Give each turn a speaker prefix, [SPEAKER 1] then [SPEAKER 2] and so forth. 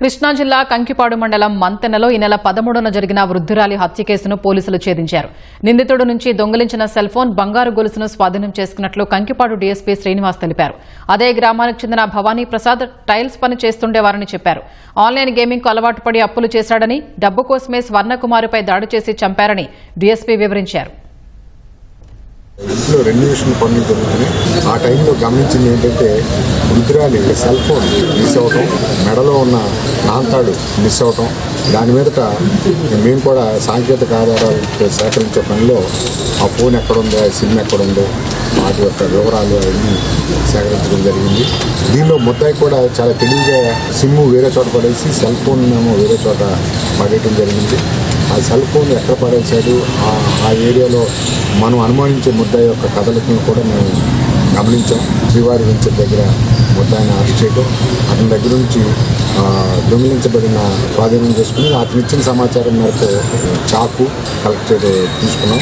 [SPEAKER 1] కృష్ణా జిల్లా కంకిపాడు మండలం మంతెనలో ఈ నెల పదమూడున జరిగిన వృద్ధురాలి హత్య కేసును పోలీసులు ఛేదించారు. నిందితుడు నుంచి దొంగిలించిన సెల్ ఫోన్ బంగారు గొలుసును స్వాధీనం చేసుకున్నట్లు కంకిపాడు డీఎస్పీ శ్రీనివాస్ తెలిపారు. అదే గ్రామానికి చెందిన భవానీ ప్రసాద్ టైల్స్ పని చేస్తుండేవారని చెప్పారు. ఆన్లైన్ గేమింగ్కు అలవాటు పడి అప్పులు చేశాడని డబ్బు కోసమే స్వర్ణకుమారిపై దాడి చేసి చంపారని డీఎస్పీ వివరించారు.
[SPEAKER 2] ఇంట్లో రెన్యువేషన్ పనులు జరుగుతున్నాయి ఆ టైంలో గమనించింది ఏంటంటే వృద్ధురాలి సెల్ ఫోన్ మిస్ అవ్వటం మెడలో ఉన్న నాంతాడు మిస్ అవ్వటం దాని మీదట మేము కూడా సాంకేతిక ఆధారాలు సేకరించే పనిలో ఆ ఫోన్ ఎక్కడుందో ఆ సిమ్ ఎక్కడుందో వాటి యొక్క వివరాలు అవన్నీ సేకరించడం జరిగింది. దీనిలో ముద్దాయి కూడా చాలా తెలివిగా సిమ్ వేరే చోట పడేసి సెల్ ఫోన్ ఏమో వేరే చోట పడేయటం జరిగింది. ఆ సెల్ ఫోన్ ఎక్కడ పడేశాడు? ఆ- ఏరియాలో మనం అనుమానించే ముద్దాయి యొక్క కదలికలను కూడా మేము గమనించాం. శ్రీవారి వెంచర్ దగ్గర ముద్దాయిని అరెస్ట్ చేయడం అతని దగ్గర నుంచి దొంగిలించబడిన స్వాధీనం చేసుకుని అతనిచ్చిన సమాచారం మేరకు చాకు కలెక్ట్ చేయడం తీసుకున్నాం.